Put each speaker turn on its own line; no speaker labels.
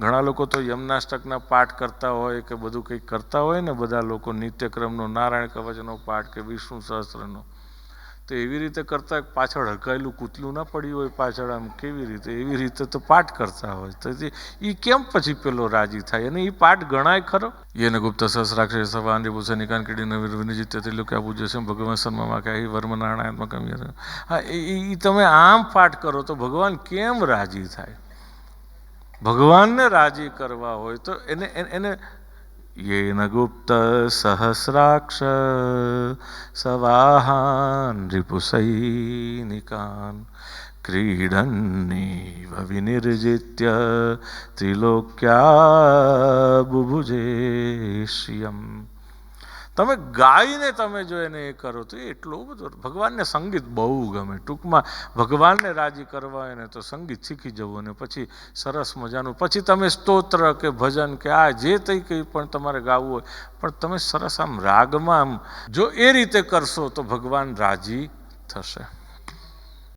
ઘણા લોકો તો યમનાષ્ટકના પાઠ કરતા હોય કે બધું કંઈક કરતા હોય ને બધા લોકો નિત્યક્રમનો નારાયણ કવચનો પાઠ કે વિષ્ણુ સહસ્ત્રનો. તો એવી રીતે કરતા પાછળ હકાયેલું કૂતલું ના પડ્યું હોય પાછળ, આમ કેવી રીતે? એવી રીતે તો પાઠ કરતા હોય. તો એ કેમ પછી પેલો રાજી થાય? અને એ પાઠ ગણાય ખરો? યેન ગુપ્ત સહસ્રાક્ષર સવાન રિપુષ નિકાન, કીડી વિનિજિત આ પૂજ્ય છે ભગવાન શર્મામાં કે વર્મ નારાયણાત્મક હા, એ તમે આમ પાઠ કરો તો ભગવાન કેમ રાજી થાય? ભગવાનને રાજી કરવા હોય તો એને એને યેન ગુપ્ત સહસ્રાક્ષ સવાહાન રિપુસૈનિકાન ક્રીડન્નીવ વિનિર્જિત્ય ત્રિલોક્યા બુભુજે શ્રિયમ તમે ગાઈને તમે જો એને એ કરો તો એટલું બધું, ભગવાનને સંગીત બહુ ગમે. ટૂંકમાં ભગવાનને રાજી કરવા એને તો સંગીત શીખી જવું અને પછી સરસ મજાનું. પછી તમે સ્તોત્ર કે ભજન કે આ જે કંઈ કંઈ પણ તમારે ગાવું હોય, પણ તમે સરસ આમ રાગમાં આમ જો એ રીતે કરશો તો ભગવાન રાજી થશે.